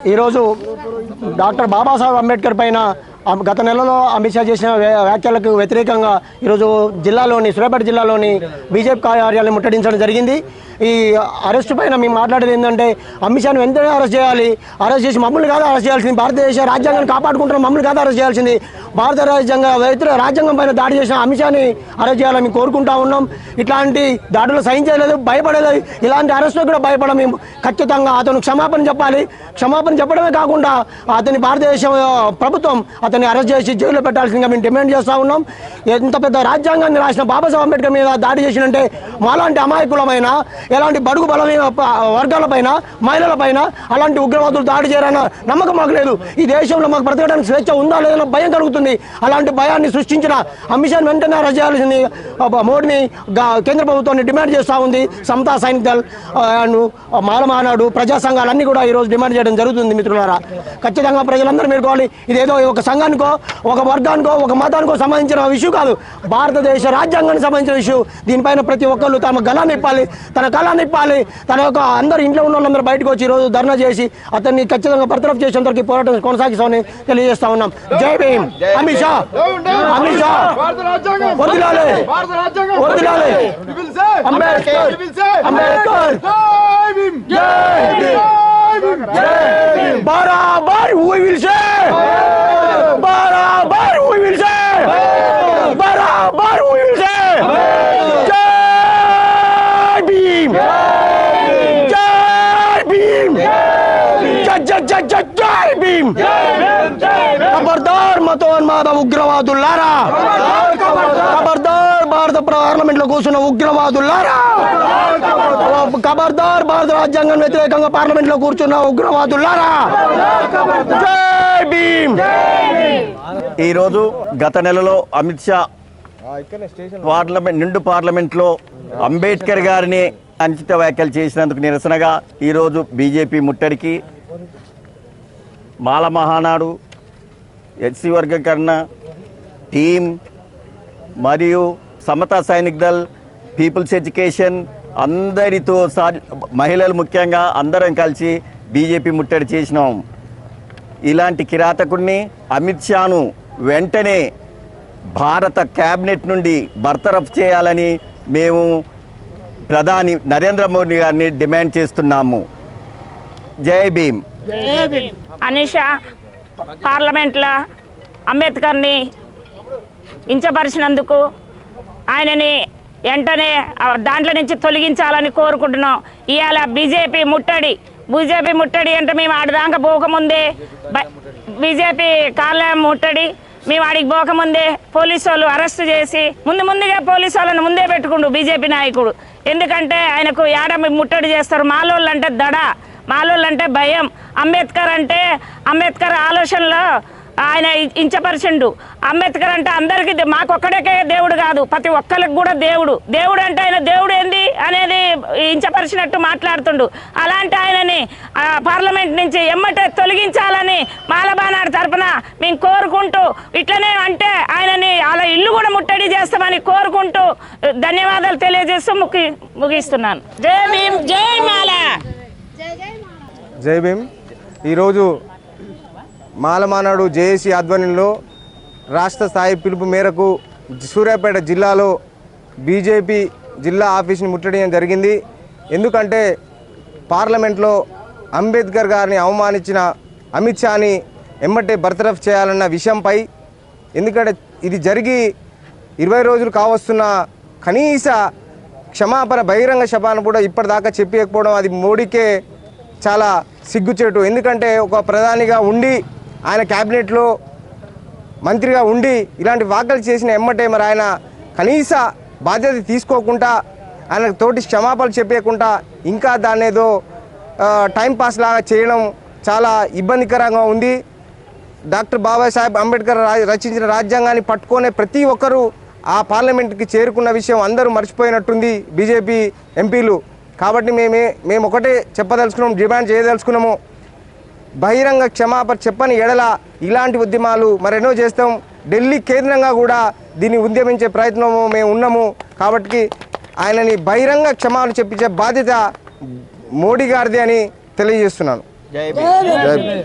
ఈరోజు డాక్టర్ బాబాసాహెబ్ అంబేద్కర్ పైన గత నెలలో అమిత్ షా చేసిన వ్యాఖ్యలకు వ్యతిరేకంగా ఈరోజు జిల్లాలోని సూర్యాపేట జిల్లాలోని బీజేపీ కార్యాలయం ముట్టడించడం జరిగింది. ఈ అరెస్టు పైన మేము మాట్లాడేది ఏంటంటే అమిత్ షాను వెంటనే అరెస్ట్ చేయాలి. అరెస్ట్ చేసి మమ్మల్ని కాదు అరెస్ట్ చేయాల్సింది. భారతదేశ రాజ్యాంగాన్ని కాపాడుకుంటున్న మమ్మల్ని కాదు అరెస్ట్ చేయాల్సింది. భారత రాజ్యాంగ వ్యతిరేక రాజ్యాంగం పైన దాడి చేసిన అమిత్ షాని అరెస్ట్ చేయాలని మేము కోరుకుంటా ఉన్నాం. ఇట్లాంటి దాడులు సహించలేదు భయపడలేదు. ఇలాంటి అరెస్ట్లో కూడా భయపడ మేము ఖచ్చితంగా అతను క్షమాపణ చెప్పాలి. క్షమాపణ చెప్పడమే కాకుండా అతని భారతదేశ ప్రభుత్వం అతన్ని అరెస్ట్ చేసి జైల్లో పెట్టాల్సిందిగా మేము డిమాండ్ చేస్తూ ఉన్నాం. ఎంత పెద్ద రాజ్యాంగాన్ని రాసిన బాబాసాహెబ్ అంబేద్కర్ మీద దాడి చేసినంటే మాలాంటి అమాయకులమైన ఎలాంటి బడుగు బలమైన వర్గాలపైన మహిళలపైన అలాంటి ఉగ్రవాదులు దాడి చేయాలన్న నమ్మకం మాకు లేదు. ఈ దేశంలో మాకు బ్రతకడానికి స్వేచ్ఛ ఉందా లేదన్న భయం కలుగుతుంది. అలాంటి భయాన్ని సృష్టించిన అమిషన్ వెంటనే అరెస్ట్ చేయాల్సింది మోడీని కేంద్ర ప్రభుత్వాన్ని డిమాండ్ చేస్తూ ఉంది. సమతా సైనిక దళ్ అండ్ మాల మానాడు ప్రజా సంఘాలన్నీ కూడా ఈరోజు డిమాండ్ చేయడం జరుగుతుంది మిత్రులారా. ఖచ్చితంగా ప్రజలందరూ మేలుకోవాలి ఇదేదో ఒక సంఘానికో ఒక వర్గానికో ఒక మతానికో సంబంధించిన ఇష్యూ కాదు. భారతదేశ రాజ్యాంగానికి సంబంధించిన ఇష్యూ. దీనిపైన ప్రతి ఒక్కళ్ళు తమ గలాన్ని ఇప్పాలి తన తల నిప్పాలి తన యొక్క అందరు ఇంట్లో ఉన్న వాళ్ళందరూ బయటకు వచ్చి ఈరోజు ధర్నా చేసి అతన్ని ఖచ్చితంగా బర్తరఫ్ చేసేంతవరకు ఈ పోరాటం కొనసాగిస్తామని తెలియజేస్తా ఉన్నాం. జై భీమ్. అమిత్ షా. అమిత్ షా. వదిలాలి. వదిలాలి. అంబేద్కర్. అంబేద్కర్. జై భీమ్. జై భీమ్. బరాబర్ we will say బరాబర్ we will say బరాబర్ we will say జై భీమ్ జై భీమ్ జై భీమ్! ఖబర్దార్ మతోన్మాద ఉగ్రవాదులారా! ఖబర్దార్ భారత పార్లమెంట్లో కూర్చున్న ఉగ్రవాదులారా! ఖబర్దార్ భారత రాజ్యాంగం వ్యతిరేకంగా పార్లమెంట్లో కూర్చున్న ఉగ్రవాదులారా! జై భీమ్! ఈరోజు గత నెలలో అమిత్ షా పార్లమెంట్ నిండు పార్లమెంట్లో అంబేద్కర్ గారిని అంచిత వ్యాఖ్యలు చేసినందుకు నిరసనగా ఈరోజు బీజేపీ ముట్టడికి మాల మహానాడు ఎస్సీ వర్గీకరణ టీం మరియు సమతా సైనిక్ దళ్ పీపుల్స్ ఎడ్యుకేషన్ అందరితో సా మహిళలు ముఖ్యంగా అందరం కలిసి బీజేపీ ముట్టడి చేసినాం. ఇలాంటి కిరాతకుడిని అమిత్ షాను వెంటనే భారత క్యాబినెట్ నుండి బర్తరఫ్ చేయాలని మేము ప్రధాని నరేంద్ర మోడీ గారిని డిమాండ్ చేస్తున్నాము. జై భీమ్. అనిష పార్లమెంట్లో అంబేద్కర్ని ఇంచపరిచినందుకు ఆయనని వెంటనే దాంట్లో నుంచి తొలగించాలని కోరుకుంటున్నాం. ఇవాళ బీజేపీ ముట్టడి. బీజేపీ ముట్టడి అంటే మేము ఆడదాకా పోకముందే. బీజేపీ కార్యాలయం ముట్టడి. మేము ఆడికి పోకముందే పోలీసు వాళ్ళు అరెస్ట్ చేసి ముందు ముందుగా పోలీసు వాళ్ళని ముందే పెట్టుకుండు బీజేపీ నాయకుడు. ఎందుకంటే ఆయనకు ఏడ ముట్టడి చేస్తారు? మాలోళ్ళు అంటే దడ. మాలోళ్ళు అంటే భయం. అంబేద్కర్ అంటే అంబేద్కర్ ఆలోచనలో ఆయన ఇంచపరిచిండు. అంబేద్కర్ అంటే అందరికీ దే- మాకొక్కడికే దేవుడు కాదు. ప్రతి ఒక్కరికి కూడా దేవుడు. దేవుడు అంటే ఆయన దేవుడు ఏంది అనేది ఇంచపరిచినట్టు మాట్లాడుతుండు. అలాంటి ఆయనని ఆ, పార్లమెంట్ నుంచి ఎమ్మటే తొలగించాలని మాలబానాడు తరపున మేము కోరుకుంటూ ఇట్లనే అంటే ఆయనని అలా ఇల్లు కూడా ముట్టడి చేస్తామని కోరుకుంటూ ధన్యవాదాలు తెలియజేస్తూ ముగి ముగిస్తున్నాను. జై భీమ్ జై మాల. జై భీమ్. ఈరోజు మాలమానాడు జేఏసీ ఆధ్వర్యంలో రాష్ట్ర స్థాయి పిలుపు మేరకు సూర్యాపేట జిల్లాలో బీజేపీ జిల్లా ఆఫీస్ని ముట్టడియడం జరిగింది. ఎందుకంటే పార్లమెంట్లో అంబేద్కర్ గారిని అవమానించిన అమిత్ షాని ఎమ్మటే బర్తరఫ్ చేయాలన్న విషయంపై ఎందుకంటే ఇది జరిగి ఇరవై రోజులు కావస్తున్న కనీస క్షమాపణ బహిరంగ శపాను కూడా ఇప్పటిదాకా చెప్పకపోవడం అది మోడీకే చాలా సిగ్గుచేటు. ఎందుకంటే ఒక ప్రధానిగా ఉండి ఆయన క్యాబినెట్లో మంత్రిగా ఉండి ఇలాంటి వ్యాఖ్యలు చేసిన ఎమ్మటే మరి ఆయన కనీస బాధ్యత తీసుకోకుండా ఆయన తోటి క్షమాపణలు చెప్పకుండా ఇంకా దాన్నేదో ఏదో లాగా చేయడం చాలా ఇబ్బందికరంగా ఉంది. డాక్టర్ బాబాసాహెబ్ అంబేద్కర్ రచించిన రాజ్యాంగాన్ని పట్టుకునే ప్రతి ఒక్కరూ ఆ పార్లమెంట్కి చేరుకున్న విషయం అందరూ మర్చిపోయినట్టుంది బీజేపీ ఎంపీలు. కాబట్టి మేమే మేము ఒకటే చెప్పదలుచుకున్నాం డిమాండ్ చేయదలుచుకున్నాము. బహిరంగ క్షమాపణ చెప్పని ఎడల ఇలాంటి ఉద్యమాలు మరెన్నో చేస్తాం. ఢిల్లీ కేంద్రంగా కూడా దీన్ని ఉద్యమించే ప్రయత్నము మేము ఉన్నాము. కాబట్టి ఆయనని బహిరంగ క్షమాపణ చెప్పించే బాధ్యత మోడీ గారిది అని తెలియజేస్తున్నాను. జై భీమ్. జై